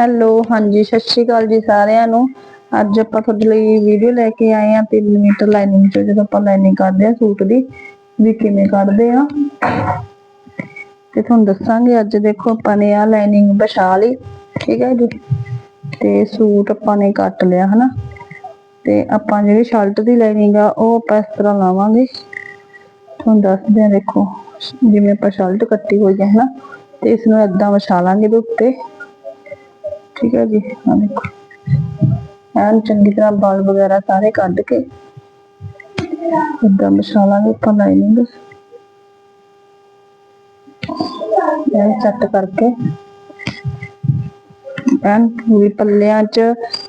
Hello, ਹਾਂਜੀ, ਸਤਿ ਸ਼੍ਰੀ ਅਕਾਲ ਜੀ ਸਾਰਿਆਂ ਨੂੰ। ਅੱਜ ਆਪਾਂ ਤੁਹਾਡੇ ਲਈ ਵੀਡੀਓ ਲੈ ਕੇ ਆਏ ਆ 3 ਮੀਟਰ ਲਾਈਨਿੰਗ ਚ, ਜਦੋਂ ਆਪਾਂ ਲਾਈਨਿੰਗ ਕਰਦੇ ਆ ਸੂਟ ਦੀ, ਵੀ ਕਿਵੇਂ ਕੱਢਦੇ ਆ ਤੇ ਤੁਹਾਨੂੰ ਦੱਸਾਂਗੇ, ਅੱਜ ਦੇਖੋ ਆਪਾਂ ਨੇ ਆ ਲਾਈਨਿੰਗ ਵਿਛਾ ਲਈ, ਠੀਕ ਹੈ ਜੀ। ਤੇ ਸੂਟ ਆਪਾਂ ਨੇ ਕੱਟ ਲਿਆ, ਹਨਾ। ਤੇ ਆਪਾਂ ਜਿਹੜੀ ਸ਼ਰਟ ਦੀ ਲਾਈਨਿੰਗ ਆ, ਉਹ ਆਪਾਂ ਇਸ ਤਰ੍ਹਾਂ ਲਾਵਾਂਗੇ। ਤੁਹਾਨੂੰ ਦੱਸਦੇ ਆ ਦੇਖੋ, ਜਿਵੇਂ ਆਪਾਂ ਸ਼ਰਟ ਕੱਟੀ ਹੋਈ ਹੈ, ਹਨਾ। ਤੇ ਇਸ ਨੂੰ ਏਦਾਂ ਵਿਛਾ ਲਾਂਗੇ ਦੇ ਉੱਤੇ। ਠੀਕ ਹੈ ਜੀ ਆ ਦੇਖੋ। ਐਨ ਚੰਗੀ ਤਰ੍ਹਾਂ ਬਾਲ ਵਗੈਰਾ ਸਾਰੇ ਕੱਢ ਕੇ ਏਦਾਂ ਵਿਛਾ ਲਾਂਗੇ ਆਪਾਂ ਲਾਈਨਿੰਗ ਐਨ ਸੈੱਟ ਕਰਕੇ ਐਨ ਪੂਰੀ ਪੱਲਿਆਂ 'ਚ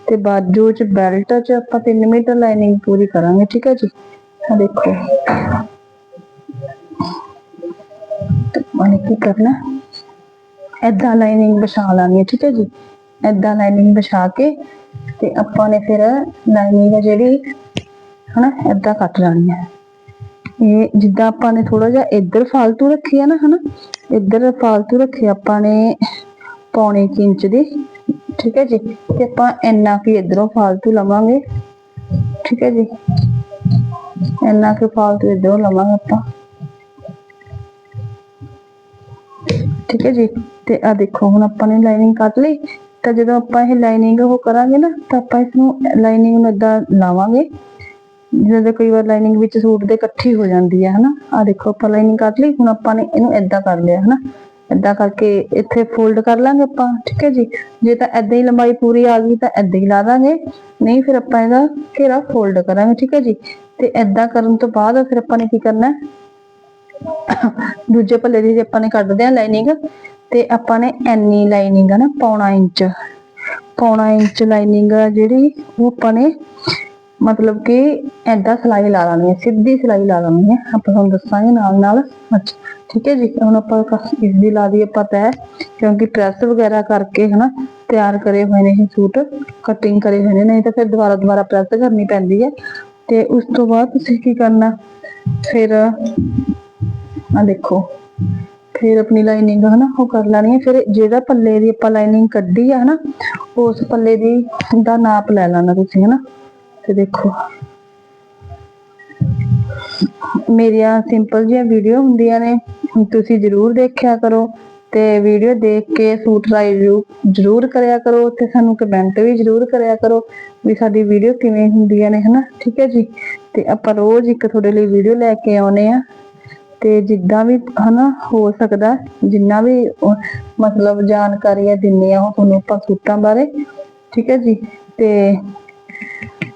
ਤੇ ਬਾਜੂ 'ਚ, ਬੈਲਟ 'ਚ ਆਪਾਂ 3 ਮੀਟਰ ਲਾਈਨਿੰਗ ਪੂਰੀ ਕਰਾਂਗੇ, ਠੀਕ ਹੈ ਜੀ। ਆ ਦੇਖੋ। ਤੇ ਮਾਨੇ ਕੀ ਕਰਨਾ? ਏਦਾਂ ਲਾਈਨਿੰਗ ਵਿਛਾ ਲਾਂਗੇ, ਠੀਕ ਹੈ ਜੀ। ਏਦਾਂ ਲਾਈਨਿੰਗ ਵਿਛਾ ਕੇ ਤੇ ਆਪਾਂ ਨੇ ਫਿਰ ਲਾਈਨਿੰਗ ਜਿਹੜੀ, ਹਨਾ, ਏਦਾਂ ਕੱਟ ਲੈਣੀ ਹੈ ਇਹ ਜਿੱਦਾਂ ਆਪਾਂ ਨੇ ਥੋੜਾ ਜਿਹਾ ਇੱਧਰ ਫਾਲਤੂ ਰੱਖੀ ਆ ਨਾ, ਹਨਾ, ਇੱਧਰ ਫਾਲਤੂ ਰੱਖੀ ਆਪਾਂ ਨੇ ਪੌਣੇ ਕੁ ਇੰਚ ਦੀ, ਠੀਕ ਹੈ ਜੀ? ਤੇ ਆਪਾਂ ਇੰਨਾ ਕੀ ਇਧਰੋਂ ਫਾਲਤੂ ਲਵਾਂਗੇ, ਠੀਕ ਹੈ ਜੀ? ਇੰਨਾ ਕਿ ਫਾਲਤੂ ਇਧਰੋਂ ਲਵਾਂਗੇ ਆਪਾਂ। ਠੀਕ ਹੈ ਜੀ? ਤੇ ਆ ਦੇਖੋ, ਹੁਣ ਆਪਾਂ ਨੇ ਲਾਈਨਿੰਗ ਕੱਟ ਲਈ। ਤਾਂ ਜਦੋਂ ਆਪਾਂ ਇਹ ਲਾਈਨਿੰਗ ਉਹ ਕਰਾਂਗੇ ਨਾ, ਤਾਂ ਆਪਾਂ ਇਸ ਨੂੰ ਲਾਈਨਿੰਗ ਨੂੰ ਇਦਾਂ ਲਾਵਾਂਗੇ। ਜਦੋਂ ਕਈ ਵਾਰ ਲਾਈਨਿੰਗ ਵਿੱਚ ਸੂਟ ਦੇ ਇਕੱਠੀ ਹੋ ਜਾਂਦੀ ਹੈ, ਹਨਾ? ਆ ਦੇਖੋ, ਆਪਾਂ ਲਾਈਨਿੰਗ ਕੱਟ ਲਈ, ਹੁਣ ਆਪਾਂ ਨੇ ਇਹਨੂੰ ਇਦਾਂ ਕਰ ਲਿਆ, ਹਨਾ? ਇਦਾਂ ਕਰਕੇ ਇੱਥੇ ਫੋਲਡ ਕਰ ਲਾਂਗੇ ਆਪਾਂ, ਠੀਕ ਹੈ ਜੀ? ਜੇ ਤਾਂ ਇਦਾਂ ਹੀ ਲੰਬਾਈ ਪੂਰੀ ਆ ਗਈ, ਤਾਂ ਇਦਾਂ ਹੀ ਲਾ ਦਾਂਗੇ। ਨਹੀਂ, ਫਿਰ ਆਪਾਂ ਇਹਦਾ ਘੇਰਾ ਫੋਲਡ ਕਰਾਂਗੇ, ਠੀਕ ਹੈ ਜੀ? ਤੇ ਇਦਾਂ ਕਰਨ ਤੋਂ ਬਾਅਦ ਫਿਰ ਆਪਾਂ ਨੇ ਕੀ ਕਰਨਾ ਦੂਜੇ ਪੱਲੇ ਦੀ ਜੇ ਆਪਾਂ ਨੇ ਕੱਢਦੇ ਆ ਲਾਈਨਿੰਗ ਤੇ ਆਪਾਂ ਨੇ ਐਨੀ ਲਾਈਨਿੰਗ ਆ ਨਾ ਪੌਣਾ ਇੰਚ। ਪੌਣਾ ਇੰਚ ਲਾਈਨਿੰਗ ਜਿਹੜੀ, ਉਹ ਆਪਾਂ ਨੇ ਮਤਲਬ ਕਿ ਐਦਾਂ ਸਲਾਈ ਲਾ ਲੈਣੀ ਹੈ ਸਿੱਧੀ ਸਲਾਈ ਲਾ ਲੈਣੀ ਹੈ ਆਪਾਂ ਤੁਹਾਨੂੰ ਦੱਸਾਂਗੇ ਨਾਲ ਨਾਲ। ਅੱਛਾ, ਠੀਕ ਹੈ ਜੀ। ਹੁਣ ਆਪਾਂ ਇਸ ਦੀ ਲਾ ਦੀ ਆਪਾਂ ਤੈ ਕਿਉਂਕਿ ਪ੍ਰੈਸ ਵਗੈਰਾ ਕਰਕੇ ਹਨਾ, ਤਿਆਰ ਕਰੇ ਹੋਏ ਨੇ ਇਹ ਸੂਟ ਕਟਿੰਗ ਕਰੇ ਹੋਏ ਨੇ, ਨਹੀਂ ਤਾਂ ਫਿਰ ਦੁਬਾਰਾ ਦੁਬਾਰਾ ਪ੍ਰੈਸ ਕਰਨੀ ਪੈਂਦੀ ਹੈ ਤੇ ਉਸ ਤੋਂ ਬਾਅਦ ਤੁਸੀਂ ਕੀ ਕਰਨਾ? ਫਿਰ ਆ ਦੇਖੋ ਫਿਰ ਆਪਣੀ ਲਾਈਨਿੰਗ ਹਨਾ ਉਹ ਕਰ ਲੈਣੀ ਹੈ। ਫਿਰ ਜਿਹੜਾ ਪੱਲੇ ਦੀ ਆਪਾਂ ਲਾਈਨਿੰਗ ਕੱਢੀ ਆ ਹਨਾ, ਉਸ ਪੱਲੇ ਦੀ ਦਾ ਨਾਪ ਲੈ ਲੈਣਾ ਤੁਸੀਂ ਹਨਾ। ਤੇ ਦੇਖੋ। ਮੇਰੀਆਂ ਸਿੰਪਲ ਜਿਹੀਆਂ ਵੀਡੀਓ ਹੁੰਦੀਆਂ ਨੇ, ਤੁਸੀਂ ਜਰੂਰ ਦੇਖਿਆ ਕਰੋ ਤੇ ਵੀਡੀਓ ਦੇਖ ਕੇ ਸੂਟ ਟਰਾਈ ਜਰੂਰ ਕਰਿਆ ਕਰੋ ਤੇ ਸਾਨੂੰ ਕਮੈਂਟ ਵੀ ਜਰੂਰ ਕਰਿਆ ਕਰੋ ਵੀ ਸਾਡੀ ਵੀਡੀਓ ਕਿਵੇਂ ਹੁੰਦੀਆਂ ਨੇ ਹਨਾ। ਠੀਕ ਹੈ ਜੀ? ਤੇ ਆਪਾਂ ਰੋਜ਼ ਇੱਕ ਤੁਹਾਡੇ ਲਈ ਵੀਡੀਓ ਲੈ ਕੇ ਆਉਨੇ ਆ ਤੇ ਜਿੱਦਾਂ ਵੀ ਹਨਾ ਹੋ ਸਕਦਾ, ਜਿੰਨਾ ਵੀ ਮਤਲਬ ਜਾਣਕਾਰੀ ਦਿੰਨੇ ਆ ਉਹ ਤੁਹਾਨੂੰ ਆਪਾਂ ਸੂਟਾਂ ਬਾਰੇ, ਠੀਕ ਹੈ ਜੀ? ਤੇ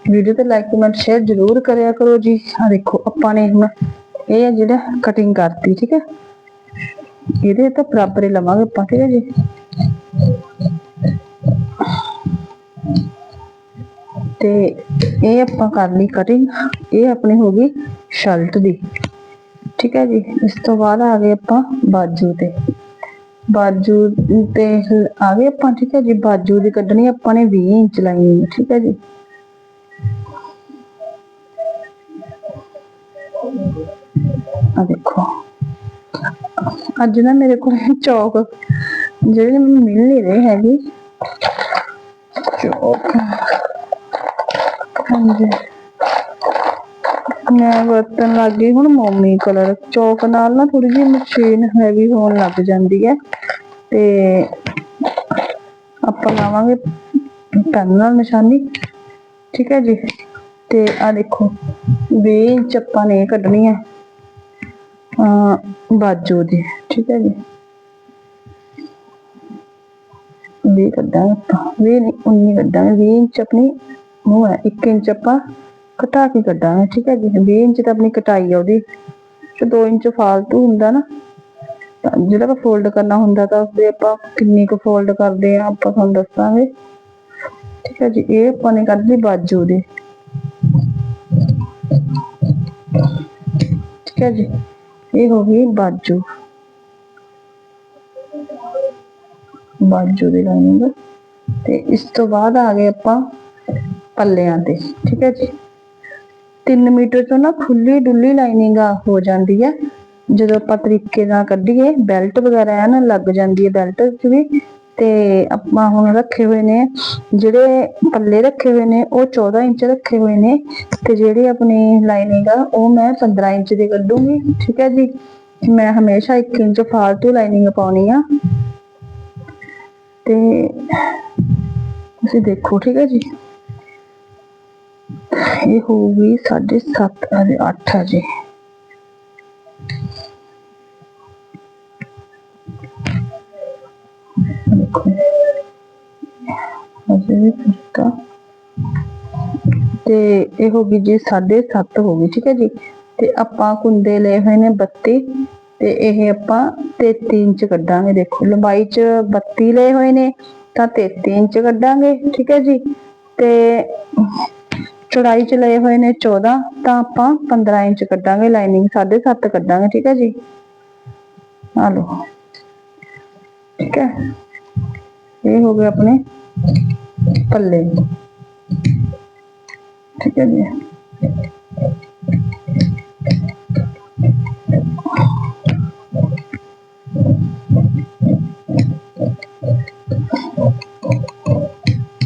ਵੀਡੀਓ ਤੇ ਲਾਈਕ ਕਮੈਂਟ ਸ਼ੇਅਰ ਜ਼ਰੂਰ ਕਰਿਆ ਕਰੋ ਜੀ। ਆ ਦੇਖੋ, ਆਪਾਂ ਨੇ ਹੁਣ ਇਹ ਜਿਹੜਾ ਕਟਿੰਗ ਕਰਤੀ, ਠੀਕ ਹੈ? ਇਹਦੇ ਤਾਂ ਬਰਾਬਰ ਹੀ ਲਵਾਂਗੇ ਆਪਾਂ, ਠੀਕ ਹੈ ਜੀ? ਤੇ ਇਹ ਆਪਾਂ ਕਰ ਲਈ ਕਟਿੰਗ ਇਹ ਆਪਣੀ ਹੋ ਗਈ ਸ਼ਰਟ ਦੀ। ਠੀਕ ਹੈ ਜੀ। ਇਸ ਤੋਂ ਬਾਅਦ ਆ ਗਏ ਆਪਾਂ ਬਾਜੂ ਤੇ। ਬਾਜੂ ਤੇ ਆ ਗਏ ਆਪਾਂ, ਠੀਕ ਹੈ ਜੀ। ਬਾਜੂ ਦੀ ਕੱਢਣੀ ਆਪਾਂ ਨੇ 20 ਇੰਚ ਲਾਈਨ ਠੀਕ ਹੈ ਜੀ। ਆ ਦੇਖੋ। ਅੱਜ ਨਾ ਮੇਰੇ ਕੋਲ ਚੌਕ ਜਿਹੜੇ ਮੈਨੂੰ ਮਿਲ ਨਹੀਂ ਰਹੇ ਹੈਗੇ। ਚੌਕ। ਹਾਂਜੀ। ਮੈਂ ਵਰਤਣ ਲੱਗ ਗਈ ਹੁਣ ਮੋਮੀ ਕਲਰ ਚੌਕ ਨਾਲ ਨਾ ਥੋੜੀ ਜਿਹੀ ਮਸ਼ੀਨ ਹੈਵੀ ਹੋਣ ਲੱਗ ਜਾਂਦੀ ਹੈ। ਤੇ ਆਪਾਂ ਲਾਵਾਂਗੇ ਪੈਨ ਨਾਲ ਨਿਸ਼ਾਨੀ। ਠੀਕ ਹੈ ਜੀ? ਤੇ ਆ ਦੇਖੋ 20 ਇੰਚ ਆਪਾਂ ਨੇ ਕੱਢਣੀ ਹੈ ਆ ਬਾਜੂ ਦੀ, ਠੀਕ ਹੈ ਜੀ? 20 ਕੱਢਾਂਗੇ ਆਪਾਂ। 20 ਨਹੀਂ 19 ਕੱਢਾਂਗੇ। 20 ਇੰਚ ਆਪਣੀ, ਉਹ ਹੈ 1 ਇੰਚ ਆਪਾਂ ਘਟਾ ਕੇ ਕੱਢਾਂਗੇ, ਠੀਕ ਹੈ ਜੀ। 20 ਇੰਚ ਤਾਂ ਆਪਣੀ ਕਟਾਈ ਆ ਉਹਦੀ। ਤੇ 2 ਇੰਚ ਫਾਲਤੂ ਹੁੰਦਾ ਨਾ। ਜਿਹੜਾ ਆਪਾਂ ਫੋਲਡ ਕਰਨਾ ਹੁੰਦਾ ਤਾਂ ਉਸਦੇ ਆਪਾਂ ਕਿੰਨੀ ਕੁ ਫੋਲਡ ਕਰਦੇ ਆ, ਆਪਾਂ ਤੁਹਾਨੂੰ ਦੱਸਾਂਗੇ। ਠੀਕ ਹੈ ਜੀ, ਇਹ ਆਪਾਂ ਨੇ ਕੱਢ ਲਈ ਬਾਜੂ ਦੀ ਠੀਕ ਹੈ ਜੀ, ਇਹ ਹੋ ਗਈ ਬਾਜੂ। ਬਾਜੂ ਦੇ ਲਾਈਨਿੰਗ ਤੇ ਇਸ ਤੋਂ ਬਾਅਦ ਆ ਗਏ ਆਪਾਂ ਪੱਲਿਆਂ ਤੇ। ਠੀਕ ਹੈ ਜੀ। 3 ਮੀਟਰ ਤੋਂ ਨਾ ਖੁੱਲੀ ਡੁੱਲੀ ਲਾਈਨਿੰਗ ਹੋ ਜਾਂਦੀ ਹੈ ਜਦੋਂ ਆਪਾਂ ਤਰੀਕੇ ਨਾਲ ਕੱਢੀਏ ਬੈਲਟ ਵਗੈਰਾ ਹੈ ਨਾ ਲੱਗ ਜਾਂਦੀ ਹੈ ਬੈਲਟ 'ਚ ਵੀ। ਤੇ ਆਪਾਂ ਹੁਣ ਰੱਖੇ ਹੋਏ ਨੇ, ਜਿਹੜੇ ਪੱਲੇ ਰੱਖੇ ਹੋਏ ਨੇ, ਉਹ 14 ਇੰਚ ਰੱਖੇ ਹੋਏ ਨੇ। ਤੇ ਜਿਹੜੀ ਆਪਣੀ ਲਾਈਨਿੰਗ ਆ, ਉਹ ਮੈਂ 15 ਇੰਚ ਦੀ ਕੱਢੂੰਗੀ, ਠੀਕ ਹੈ ਜੀ? ਮੈਂ ਹਮੇਸ਼ਾ 1 ਇੰਚ ਫਾਲਤੂ ਲਾਈਨਿੰਗ ਪਾਉਣੀ ਆ। ਤੇ ਤੁਸੀਂ ਦੇਖੋ, ਠੀਕ ਹੈ ਜੀ? ਇਹ ਹੋਊਗੀ 7.5 ਅਰੇ 8 ਹੈ ਅਜੇ ਵੀ ਫਿਰਕਾ ਤੇ ਇਹ ਹੋ ਗਈ ਜੀ 7.5 ਹੋ ਗਈ, ਠੀਕ ਹੈ ਜੀ। ਤੇ ਆਪਾਂ ਕੁੰਦੇ ਲਏ ਹੋਏ ਨੇ 32 ਤੇ ਇਹ ਆਪਾਂ 33 ਇੰਚ ਕੱਢਾਂਗੇ। ਦੇਖੋ, ਲੰਬਾਈ ਚ 32 ਲਏ ਹੋਏ ਨੇ ਤਾਂ 33 ਇੰਚ ਕੱਢਾਂਗੇ, ਠੀਕ ਹੈ ਜੀ। ਤੇ ਚੌੜਾਈ ਚ ਲਏ ਹੋਏ ਨੇ 14 ਤਾਂ ਆਪਾਂ 15 ਇੰਚ ਕੱਢਾਂਗੇ ਲਾਈਨਿੰਗ 7.5 ਕੱਢਾਂਗੇ, ਠੀਕ ਹੈ ਜੀ? ਆ ਲਓ। ਠੀਕ ਹੈ? ਇਹ ਹੋ ਗਏ ਆਪਣੇ ਪੱਲੇ। ਠੀਕ ਹੈ ਜੀ?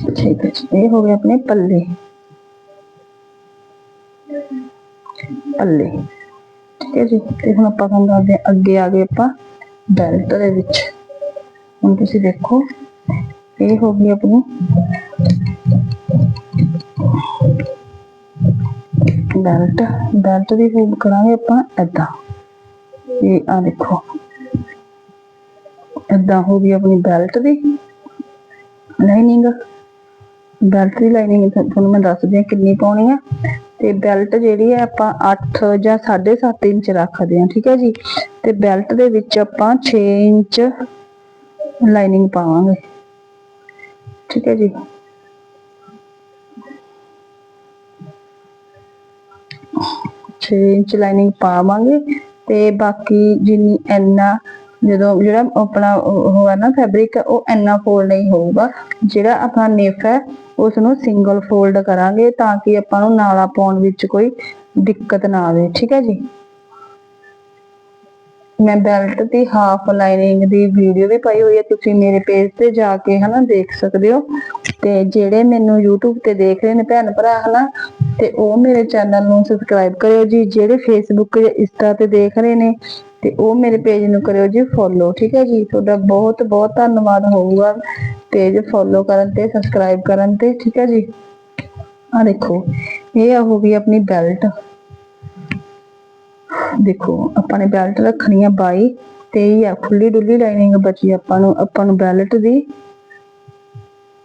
ਠੀਕ ਹੈ ਜੀ, ਇਹ ਹੋ ਗਏ ਆਪਣੇ ਪੱਲੇ ਠੀਕ ਹੈ ਜੀ ਤੇ ਹੁਣ ਆਪਾਂ ਕੰਮ ਕਰਦੇ ਹਾਂ, ਅੱਗੇ ਆ ਗਏ ਆਪਾਂ ਬੈਲਟ ਦੇ ਵਿੱਚ। ਹੁਣ ਤੁਸੀਂ ਦੇਖੋ, ਇਹ ਹੋ ਗਈ ਆਪਣੀ ਬੈਲਟ। ਬੈਲਟ ਦੀ ਫੂਬ ਕਰਾਂਗੇ ਆਪਾਂ ਏਦਾਂ। ਇਹ ਆ ਦੇਖੋ, ਏਦਾਂ ਹੋ ਗਈ ਆਪਣੀ ਬੈਲਟ ਦੀ ਲਾਈਨਿੰਗ। ਬੈਲਟ ਦੀ ਲਾਈਨਿੰਗ ਤੁਹਾਨੂੰ ਮੈਂ ਦੱਸਦੀ ਹਾਂ ਕਿੰਨੀ ਪਾਉਣੀ ਆ। ਤੇ ਬੈਲਟ ਜਿਹੜੀ ਹੈ ਆਪਾਂ 8 ਜਾਂ 7.5 ਇੰਚ ਰੱਖਦੇ ਹਾਂ, ਠੀਕ ਹੈ ਜੀ? ਤੇ ਬੈਲਟ ਦੇ ਵਿੱਚ ਆਪਾਂ 6 ਇੰਚ ਲਾਈਨਿੰਗ ਪਾਵਾਂਗੇ। ਠੀਕ ਹੈ ਜੀ? ਛੇ ਇੰਚ ਲਾਈਨਿੰਗ ਪਾਵਾਂਗੇ ਤੇ ਬਾਕੀ ਜਿੰਨੀ ਇੰਨਾ ਜਦੋਂ ਜਿਹੜਾ ਆਪਣਾ ਉਹ ਨਾ ਫੈਬਰਿਕ ਉਹ ਇੰਨਾ ਫੋਲਡ ਨਹੀਂ ਹੋਊਗਾ। ਜਿਹੜਾ ਆਪਣਾ ਨਿਫ ਹੈ ਉਸ ਨੂੰ ਸਿੰਗਲ ਫੋਲਡ ਕਰਾਂਗੇ ਤਾਂ ਕਿ ਆਪਾਂ ਨੂੰ ਨਾਲਾ ਪਾਉਣ ਵਿੱਚ ਕੋਈ ਦਿੱਕਤ ਨਾ ਆਵੇ। ਠੀਕ ਹੈ ਜੀ? ਮੈਂ ਬੈਲਟ ਦੀ ਹਾਫ ਲਾਈਨਿੰਗ ਦੀ ਵੀਡੀਓ ਵੀ ਪਾਈ ਹੋਈ ਹੈ। ਤੁਸੀਂ ਮੇਰੇ ਪੇਜ ਤੇ ਜਾ ਕੇ ਹਨਾ ਦੇਖ ਸਕਦੇ ਹੋ। ਤੇ ਜਿਹੜੇ ਮੈਨੂੰ YouTube ਤੇ ਦੇਖ ਰਹੇ ਨੇ ਭੈਣ ਭਰਾ, ਹਨਾ ਤੇ ਉਹ ਮੇਰੇ ਚੈਨਲ ਨੂੰ ਸਬਸਕ੍ਰਾਈਬ ਕਰਿਓ ਜੀ, ਜਿਹੜੇ Facebook ਜਾਂ Insta ਤੇ ਦੇਖ ਰਹੇ ਨੇ, ਤੇ ਉਹ ਮੇਰੇ ਪੇਜ ਨੂੰ ਕਰਿਓ ਜੀ ਫੋਲੋ ਠੀਕ ਹੈ ਜੀ? ਤੁਹਾਡਾ ਬਹੁਤ ਬਹੁਤ ਧੰਨਵਾਦ ਹੋਊਗਾ ਪੇਜ ਫੋਲੋ ਕਰਨ ਤੇ ਸਬਸਕ੍ਰਾਈਬ ਕਰਨ ਤੇ, ਠੀਕ ਹੈ ਜੀ? ਆ ਦੇਖੋ, ਇਹ ਹੋ ਗਈ ਆਪਣੀ ਬੈਲਟ ਦੇਖੋ, ਆਪਾਂ ਨੇ ਬੈਲਟ ਰੱਖਣੀ ਆ ਬਾਈ, ਤੇ ਇਹ ਆ ਖੁੱਲੀ ਡੁੱਲੀ ਲਾਈਨਿੰਗ ਬਚੀ ਆਪਾਂ ਨੂੰ ਆਪਾਂ ਨੂੰ ਬੈਲਟ ਦੀ।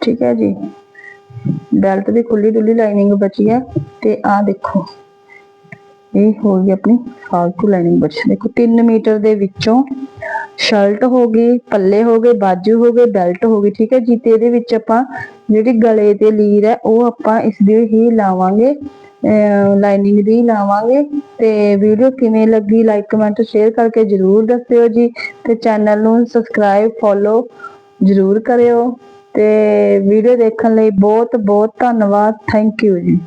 ਠੀਕ ਹੈ ਜੀ? ਬੈਲਟ ਦੀ ਖੁੱਲੀ ਡੁੱਲੀ ਲਾਈਨਿੰਗ ਬਚੀ ਹੈ ਤੇ ਆ ਦੇਖੋ। ਇਹ ਹੋ ਗਈ ਆਪਣੀ ਫਾਲਤੂ ਲਾਈਨਿੰਗ ਬਚੀ। ਦੇਖੋ 3 ਮੀਟਰ ਦੇ ਵਿੱਚੋਂ ਸ਼ਰਟ ਹੋ ਗਈ, ਪੱਲੇ ਹੋ ਗਏ, ਬਾਜੂ ਹੋ ਗਏ, ਬੈਲਟ ਹੋ ਗਈ, ਠੀਕ ਹੈ ਜੀ? ਤੇ ਇਹਦੇ ਵਿੱਚ ਆਪਾਂ ਜਿਹੜੀ ਗਲੇ ਤੇ ਲੀਰ ਹੈ, ਉਹ ਆਪਾਂ ਇਸ ਦੀ ਹੀ ਲਾਵਾਂਗੇ ਲਾਈਨਿੰਗ ਦੀ ਲਾਵਾਂਗੇ। ਤੇ ਵੀਡੀਓ ਕਿਵੇਂ ਲੱਗੀ ਲਾਈਕ ਕਮੈਂਟ ਸ਼ੇਅਰ ਕਰਕੇ ਜਰੂਰ ਦੱਸਿਓ ਜੀ। ਤੇ ਚੈਨਲ ਨੂੰ ਸਬਸਕ੍ਰਾਈਬ ਫੋਲੋ ਜਰੂਰ ਕਰਿਓ। ਤੇ ਵੀਡੀਓ ਦੇਖਣ ਲਈ ਬਹੁਤ ਬਹੁਤ ਧੰਨਵਾਦ। ਥੈਂਕ ਯੂ ਜੀ।